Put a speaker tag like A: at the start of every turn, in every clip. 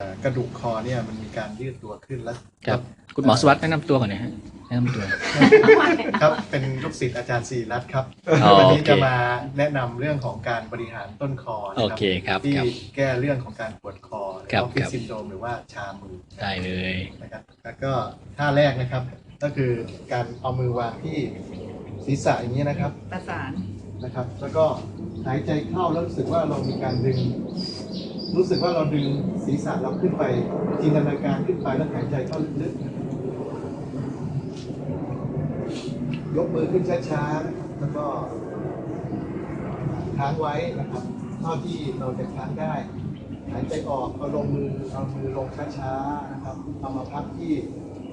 A: เอ่อกระดูกคอเนี่ยมันมีการยืดตัวขึ้นแล้ว
B: ครับคุณหมอสวัสดิ์แนะนำตัวก่อนนะฮะแนะนำตัว
A: ครับเป็นลูกศิษย์อาจารย์ศรีรัตน์ครับ
B: อ๋อ
A: วันนี้
B: โอเค
A: จะมาแนะนำเรื่องของการบริหารต้นคอนะ
B: โอเคครับ
A: ที่
B: ครับ
A: แก้เรื่องของการปวดคอ
B: ครับ
A: ออฟฟิศ
B: ครับ
A: ซินโดรมหรือว่าชามือ
B: ได้เลย
A: นะครับแล้วก็ท่าแรกนะครับ ก็คือการเอามือวางที่ศีรษะอย่างนี้นะครับ
C: ประสาน
A: นะครับ แล้วก็หายใจเข้าแล้วรู้สึกว่าเรามีการดึง รู้สึกว่าเราดึงศีรษะเราขึ้นไปจินตนาการขึ้นไปแล้วหายใจเข้าลึกๆยกมือขึ้นช้าๆแล้วก็ค้างไว้นะครับเท่าที่เราจะค้างได้หายใจออกเอาลงมือเอามือลงช้าๆนะครับเอามาพักที่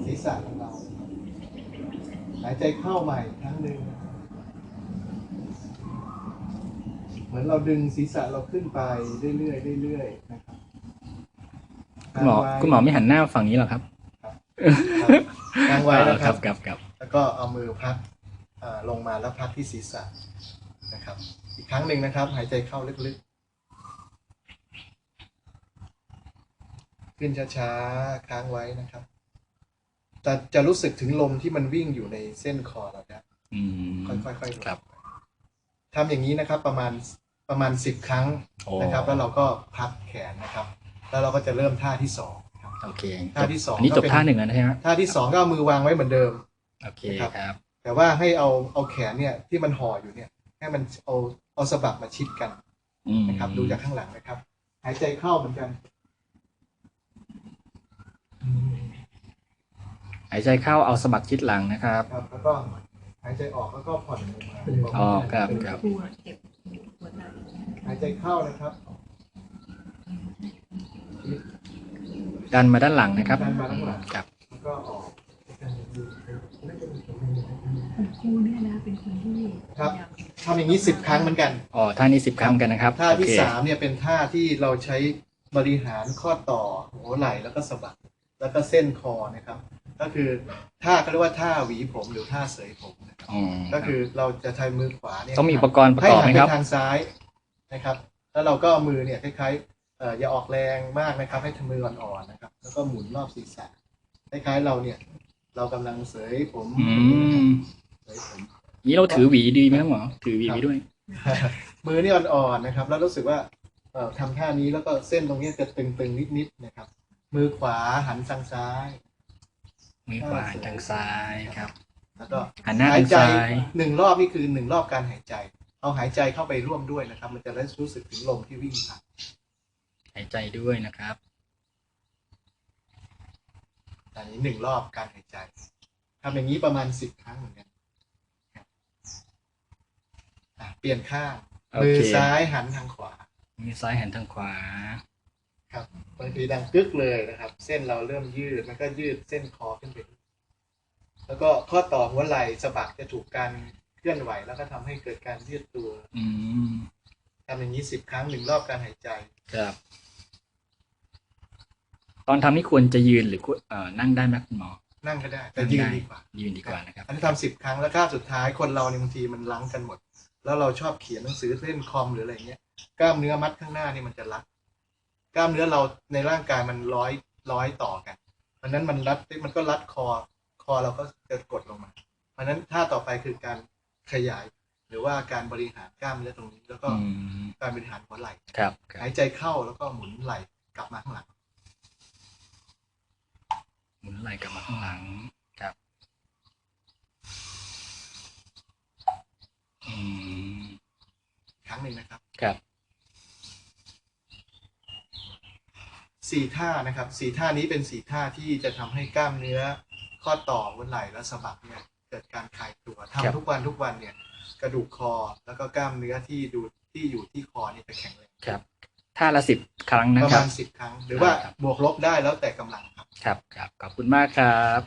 A: ศีรษะของเรา หายใจเข้าใหม่ครั้งหนึ่ง เห มือนเราดึงศีรษะเราขึ้นไปเรื่อยๆเรื่อยๆนะครับ
B: คุณหมอ
A: ค้างไว้
B: คุณหมอไม่หันหน้าฝั่งนี้หรอครับ
A: ครับค้างไว้นะ
B: ค
A: ค
B: รั
A: รั
B: บบครับครับ
A: แล้วก็เอามือพักเอ่อลงมาแล้วพักที่ศีรษะนะครับ อีกครั้งหนึ่งนะครับ หายใจเข้าลึกๆ ขึ้นช้าๆ ค้างไว้นะครับ แต่จะรู้สึกถึงลมที่มันวิ่งอยู่ในเส้นคอเรานะ
B: อืม
A: ค่อยๆค่อยๆ
B: ครับ
A: ทำอย่างนี้นะครับ ประมาณ ประมาณสิบครั้ง
B: โอ้
A: นะครับ แล้วเราก็พักแขนนะครับ แล้วเราก็จะเริ่มท่าที่สองครับ
B: โอเค
A: ท่าที่สอง
B: นนี้
A: ก็
B: จบ
A: เป็น
B: ท่าหนึ่งแล้วนะฮะ
A: ท่าที่สองก็เอามือวางไว้เหมือนเดิม
B: โอเค
A: ครับ
B: ครับ
A: แต่ว่าให้เอาเอาแขนเนี่ยที่มันห่ออยู่เนี่ย ให้มันเอาเอาสะบักมาชิดกัน
B: อืม
A: นะครับ ดูจากข้างหลังนะครับ หายใจเข้าเหมือนกัน
B: หายใจเข้าเอาสะบักชิดหลังนะครับ
A: ครับแล้วก็หายใจออกแล้วก็ผ่อนลงมา
B: อ๋อครับครับ
C: หลัง
A: หายใจเข้านะครับ
B: ดันมาด้านหลังนะครับ
A: ดันมาข้างหลัง
B: ครับ
A: แล้วก็ออก
C: คุณครูเนี่ยนะเป็นคนที่
A: ครับทำอย่างนี้สิบครั้งเหมือนกัน
B: อ๋อ ท่านี้สิบครั้งกันนะครับ
A: ท่าที่
B: โอเค
A: สามเนี่ยเป็นท่าที่เราใช้บริหารข้อต่อหัวไหล่แล้วก็สะบักแล้วก็เส้นคอนะครับ ก็คือท่าเขาเรียกว่าท่าหวีผมหรือท่าเสยผมนะครับ
B: อ๋อ
A: ก็คือเราจะใช้มือขวาเนี่ย
B: ต้องมีอุปกรณ์ประ
A: ให้
B: กอบ
A: หั
B: ไหม
A: น
B: ครับ
A: ไปทางซ้ายนะครับ แล้วเราก็เอามือเนี่ยคล้ายๆเอ่ออย่าออกแรงมากนะครับ ให้ทำมืออ่อนๆนะครับ แล้วก็หมุนรอบศีรษะคล้ายๆเราเนี่ย เรากำลังเสยผม
B: อืม
A: เสยผม
B: นี้เราถือหวีดีไหมครับหมอถือหวีไปด้วย
A: มือนี่อ่อนๆนะครับ แล้วรู้สึกว่าเอ่อทำท่านี้แล้วก็เส้นตรงนี้จะตึงๆนิดๆนะครับ มือขวาหันทางซ้าย
B: มือขวาหันทางซ้ายครับ
A: แล้วก็
B: หันหน้า
A: หาย
B: ทาง
A: ใจ
B: ซ้าย
A: หนึ่งรอบนี่คือหนึ่งรอบการหายใจ เอาหายใจเข้าไปร่วมด้วยนะครับ มันจะได้รู้สึกถึงลมที่วิ่งผ่าน
B: หายใจด้วยนะครับ
A: อันนี้หนึ่งรอบการหายใจทำอย่างนี้ประมาณสิบครั้งเหมือนกันครับอะเปลี่ยนข้าง
B: โอเค
A: มือซ้ายหันทางขวา
B: มือซ้ายหันทางขวา
A: ครับบางทีดังกึกเลยนะครับ เส้นเราเริ่มยืด มันก็ยืดเส้นคอขึ้นไป แล้วก็ข้อต่อหัวไหล่สะบักจะถูกการเคลื่อนไหว แล้วก็ทำให้เกิดการยืดตัว
B: อืม
A: ทำอย่างนี้สิบครั้งหนึ่งรอบการหายใจ
B: ครับ ตอนทำนี่ควรจะยืนหรือควรเอ่อนั่งได้ไหมคุณหมอ
A: นั่งก็ได้ แต่ยืนดีกว่า
B: ยืนดีกว่านะครับ
A: อันนี้ทำสิบครั้งแล้วค่าสุดท้ายคนเราเนี่ยบางทีมันลังกันหมด แล้วเราชอบเขียนหนังสือเล่นคอมหรืออะไรเงี้ยกล้ามเนื้อมัดข้างหน้านี่มันจะรัดกล้ามเนื้อเราในร่างกายมันร้อยร้อยต่อกันเพราะฉะนั้นมันรัดมันก็รัดคอ คอเราก็จะกดลงมา เพราะฉะนั้นท่าต่อไปคือการขยาย หรือว่าการบริหารกล้ามเนื้อตรงนี้ แล้วก็
B: อืม
A: การบริหารหัวไหล่
B: ครับครับ
A: หายใจเข้าแล้วก็หมุนไหล่กลับมาข้างหลัง
B: หมุนไหล่กลับมาข้างหลังครับอืม
A: ครั้งหนึ่งนะครับ
B: ครับ
A: สี่ท่านะครับสี่ท่านี้เป็นสี่ท่าที่จะทำให้กล้ามเนื้อ ข้อต่อหัวไหล่และสะบักเนี่ยเกิดการคลายตัวทำ
B: ครับ
A: ทุกวันทุกวันเนี่ยกระดูกคอแล้วก็กล้ามเนื้อที่ดูที่อยู่ที่คอนี่จะแข็งแรง
B: ครับท่าละสิบครั้งนะ
A: ประ
B: ครั
A: มา
B: บ
A: ณสิบครั้ง หรือว่า
B: ครับ
A: บวกลบได้แล้วแต่กำลังครับ
B: ครับครับขอบคุณมากครับ